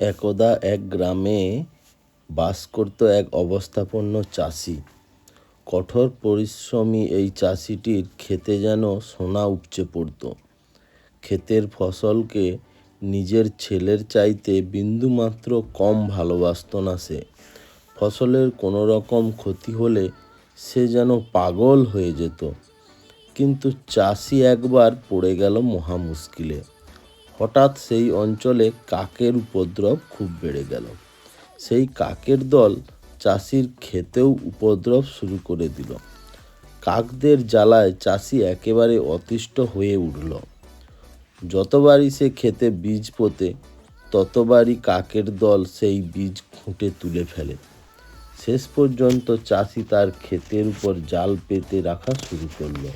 একদা এক গ্রামে বাস করত এক অবস্থাপন্ন চাষি। কঠোর পরিশ্রমী এই চাষিটির ক্ষেতে যেন সোনা উপচে পড়ত। ক্ষেতের ফসলকে নিজের ছেলের চাইতে বিন্দুমাত্র কম ভালোবাসত না সে। ফসলের কোনো রকম ক্ষতি হলে সে যেন পাগল হয়ে যেত। কিন্তু চাষি একবার পড়ে গেল মহা মুশকিলে। হঠাৎ সেই অঞ্চলে কাকের উপদ্রব খুব বেড়ে গেল। সেই কাকের দল চাষির ক্ষেতেও উপদ্রব শুরু করে দিল। কাকদের জ্বালায় চাষি একেবারে অতিষ্ঠ হয়ে উঠল। যতবারই সে খেতে বীজ পোতে, ততবারই কাকের দল সেই বীজ খুঁটে তুলে ফেলে। শেষ পর্যন্ত চাষি তার ক্ষেতের উপর জাল পেতে রাখা শুরু করল।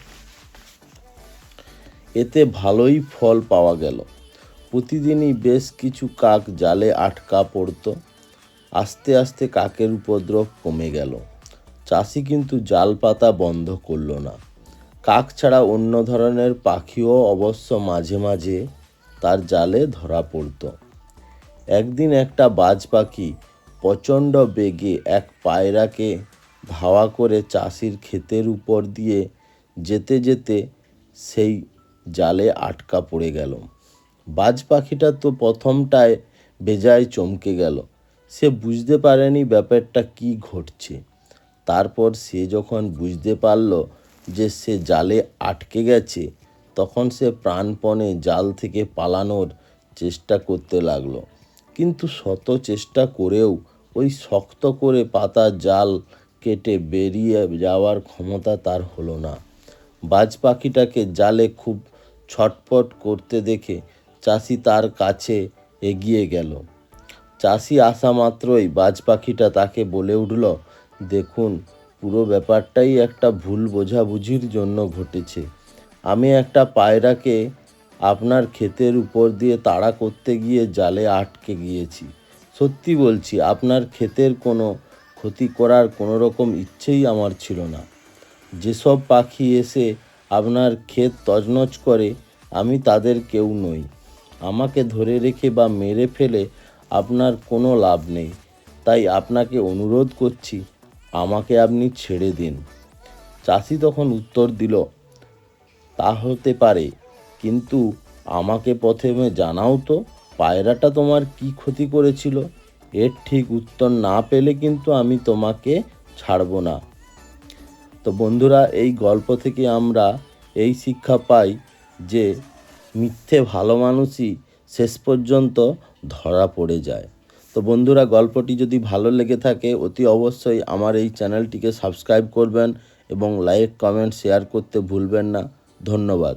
এতে ভালোই ফল পাওয়া গেল। প্রতিদিনই বেশ কিছু কাক জালে আটকা পড়তো। আস্তে আস্তে কাকের উপদ্রব কমে গেল। চাষি কিন্তু জাল পাতা বন্ধ করল না। কাক ছাড়া অন্য ধরনের পাখিও অবশ্য মাঝে মাঝে তার জালে ধরা পড়তো। একদিন একটা বাজ পাখি প্রচণ্ড বেগে এক পায়রাকে ধাওয়া করে চাষির ক্ষেতের উপর দিয়ে যেতে যেতে সেই জালে আটকা পড়ে গেল। বাজ পাখিটা তো প্রথমটায় বেজায় চমকে গেল। সে বুঝতে পারেনি ব্যাপারটা কি ঘটছে। তারপর সে যখন বুঝতে পারল যে সে জালে আটকে গেছে, তখন সে প্রাণপণে জাল থেকে পালানোর চেষ্টা করতে লাগল। কিন্তু শত চেষ্টা করেও ওই শক্ত করে পাতা জাল কেটে বেরিয়ে যাওয়ার ক্ষমতা তার হলো না। বাজ পাখিটাকে জালে খুব ছটফট করতে দেখে চাষি তার কাছে এগিয়ে গেল। চাষি আসা মাত্রই বাজ পাখিটা তাকে বলে উঠল, দেখুন, পুরো ব্যাপারটাই একটা ভুল বোঝাবুঝির জন্য ঘটেছে। আমি একটা পায়রাকে আপনার ক্ষেতের উপর দিয়ে তাড়া করতে গিয়ে জালে আটকে গিয়েছি। সত্যি বলছি, আপনার ক্ষেতের কোনো ক্ষতি করার কোনো রকম ইচ্ছেই আমার ছিল না। যেসব পাখি এসে আপনার ক্ষেত তজনজ করে, আমি তাদের কেউ নই। আমাকে ধরে রেখে বা মেরে ফেলে আপনার কোনো লাভ নেই। তাই আপনাকে অনুরোধ করছি, আমাকে আপনি ছেড়ে দিন। চাষি তখন উত্তর দিল, তা হতে পারে, কিন্তু আমাকে প্রথমে জানাও তো, পায়রাটা তোমার কি ক্ষতি করেছিল। এর ঠিক উত্তর না পেলে কিন্তু আমি তোমাকে ছাড়বো না। তো বন্ধুরা, এই গল্প থেকে আমরা এই শিক্ষা পাই যে মিথ্যে ভালো মানুষই শেষ পর্যন্ত ধরা পড়ে যায়। তো বন্ধুরা, গল্পটি যদি ভালো লেগে থাকে, অতি অবশ্যই আমার এই চ্যানেলটিকে সাবস্ক্রাইব করবেন এবং লাইক, কমেন্ট, শেয়ার করতে ভুলবেন না। ধন্যবাদ।